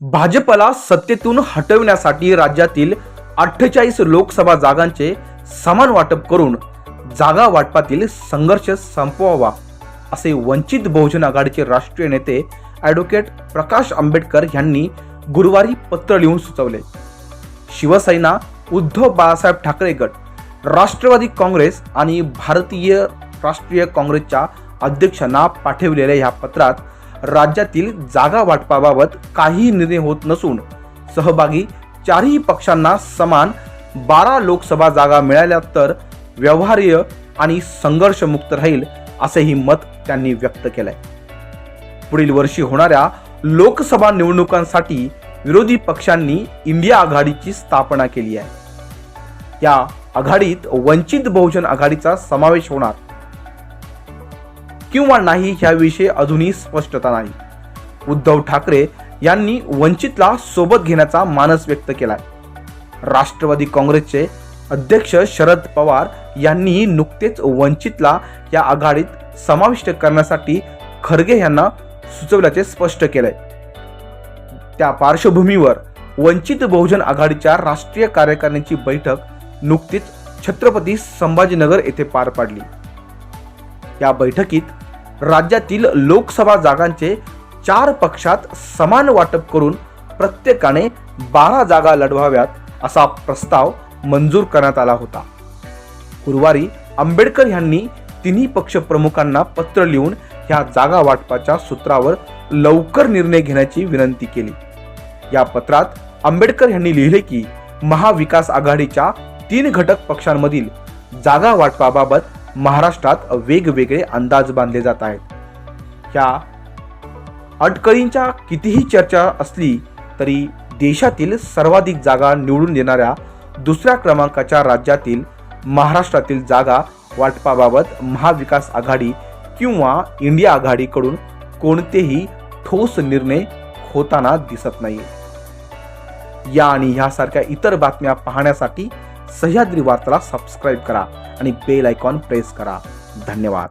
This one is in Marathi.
भाजपला सत्तेतून हटविण्यासाठी राज्यातील अठ्ठेचाळीस लोकसभा जागांचे समान वाटप करून जागा वाटपातील संघर्ष संपवावा असे वंचित बहुजन आघाडीचे राष्ट्रीय नेते ॲडव्होकेट प्रकाश आंबेडकर यांनी गुरुवारी पत्र लिहून सुचवले. शिवसेना उद्धव बाळासाहेब ठाकरे गट राष्ट्रवादी काँग्रेस आणि भारतीय राष्ट्रीय काँग्रेसच्या अध्यक्षांना पाठविलेल्या ह्या पत्रात राज्यातील जागा वाटपाबाबत काही निर्णय होत नसून सहभागी चारही पक्षांना समान बारा लोकसभा जागा मिळाल्या तर व्यवहार्य आणि संघर्षमुक्त राहील असेही मत त्यांनी व्यक्त केलंय. पुढील वर्षी होणाऱ्या लोकसभा निवडणुकांसाठी विरोधी पक्षांनी इंडिया आघाडीची स्थापना केली आहे. या आघाडीत वंचित बहुजन आघाडीचा समावेश होणार. किंवा नाही ह्याविषयी अजूनही स्पष्टता नाही. उद्धव ठाकरे यांनी वंचितला सोबत घेण्याचा मानस व्यक्त केलाय. राष्ट्रवादी काँग्रेसचे अध्यक्ष शरद पवार यांनीही नुकतेच वंचितला या आघाडीत समाविष्ट करण्यासाठी खरगे यांना सुचवल्याचे स्पष्ट केलंय. त्या पार्श्वभूमीवर वंचित बहुजन आघाडीच्या राष्ट्रीय कार्यकारिणीची बैठक नुकतीच छत्रपती संभाजीनगर येथे पार पाडली. या बैठकीत राज्यातील लोकसभा जागांचे चार पक्षात समान वाटप करून प्रत्येकाने बारा जागा लढवाव्यात असा प्रस्ताव मंजूर करण्यात आला होता. गुरुवारी आंबेडकर यांनी तिन्ही पक्ष प्रमुखांना पत्र लिहून ह्या जागा वाटपाच्या सूत्रावर लवकर निर्णय घेण्याची विनंती केली. या पत्रात आंबेडकर यांनी लिहिले की महाविकास आघाडीच्या तीन घटक पक्षांमधील जागा वाटपाबाबत महाराष्ट्रात वेगवेगळे अंदाज बांधले जात आहेत. ह्या अटकळींच्या कितीही चर्चा असली तरी देशातील सर्वाधिक जागा निवडून देणाऱ्या दुसऱ्या क्रमांकाच्या राज्यातील महाराष्ट्रातील जागा वाटपाबाबत महाविकास आघाडी किंवा इंडिया आघाडीकडून कोणतेही ठोस निर्णय होताना दिसत नाही या आणि ह्यासारख्या इतर बातम्या पाहण्यासाठी सह्याद्री वार्ताला सबस्क्राईब करा आणि बेल आयकॉन प्रेस करा. धन्यवाद.